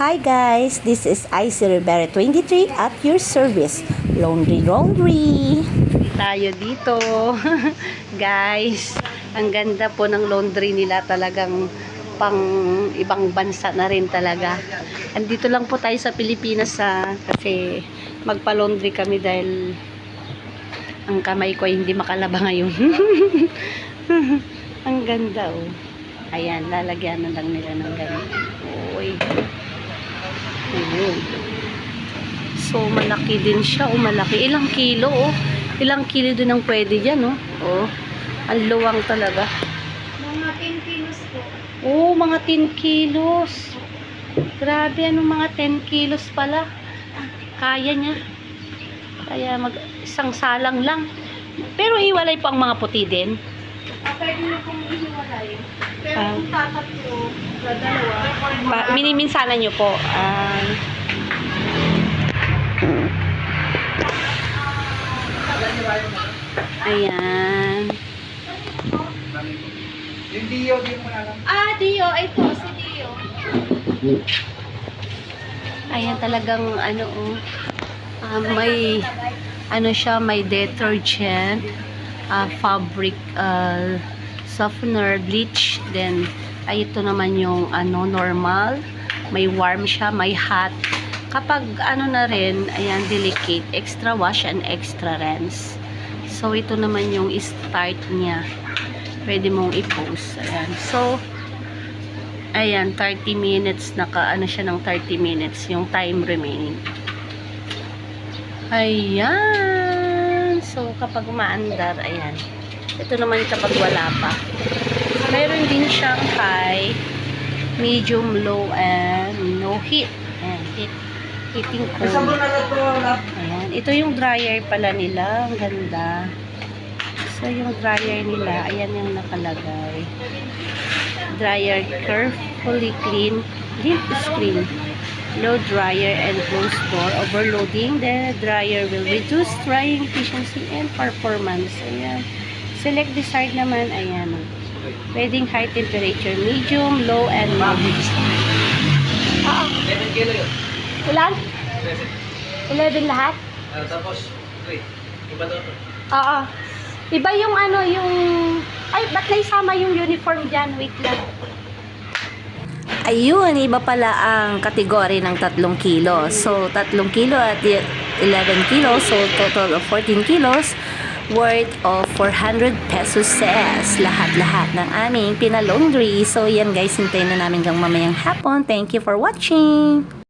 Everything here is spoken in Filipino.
Hi guys, this is Icy Rivera 23 at your service. Laundry Laundry. tayo dito. Guys, ang ganda po ng laundry nila talagang pang ibang bansa na rin talaga. Andito lang po tayo sa Pilipinas sa kasi magpa-laundry kami dahil ang kamay ko hindi makalaba ngayon. ang ganda oh. Ayan, lalagyan na lang nila ng ganito. Uy. Ayun. So, malaki din siya. O, malaki. Ilang kilo, oh. Ilang kilo din ang pwede dyan, oh. Oh. Ang luwang talaga. Mga 10 kilos po. Oh, mga 10 kilos. Grabe, anong mga 10 kilos pala. Kaya niya. Kaya mag isang salang lang. Pero iwalay po ang mga puti din. Ah, pwede na pong ihiwalay. Pero Ah. kung tatatlo, dalawa, Pa, miniminsanan niyo po. Ah, ayan. Yung Dio, di mo alam. Ah, Dio. Ito, si Dio. Ayan talagang ano oh, ah, may ano siya may detergent ah, fabric ah, softener bleach then ay ito naman yung ano normal may warm siya may hot kapag ano na rin ayan delicate extra wash and extra rinse so ito naman yung start niya pwede mong i-post ayan so Ayan, 30 minutes. Naka, ano siya ng 30 minutes. Yung time remaining. Ayan. So, kapag umaandar, ayan. Ito naman kapag wala pa. Mayroon din siyang high, medium, low, and no heat. Ayan, heat. Heating cool. Ayan. Ito yung dryer pala nila. Ang ganda. So, yung dryer nila, ayan yung nakalagay. Dryer carefully clean, deep screen. Low dryer and close door. Overloading the dryer will reduce drying efficiency and performance. Ayan. Select desired naman. Ayan. Pwedeng high temperature, medium, low, and moderate. Oo. 11 kilo yun. Ilan? 11 lahat? Ah, tapos, okay. Iba daw to. Oo. Iba yung ano, yung... Ay, ba't naisama yung uniform dyan? Wait lang. Ayun, iba pala ang kategory ng 3 kilo. So, 3 kilo at 11 kilos. So, total of 14 kilos worth of 400 pesos ses. Lahat-lahat ng aming pinalaundry. So, yan guys, hintayin na namin hanggang mamayang hapon. Thank you for watching!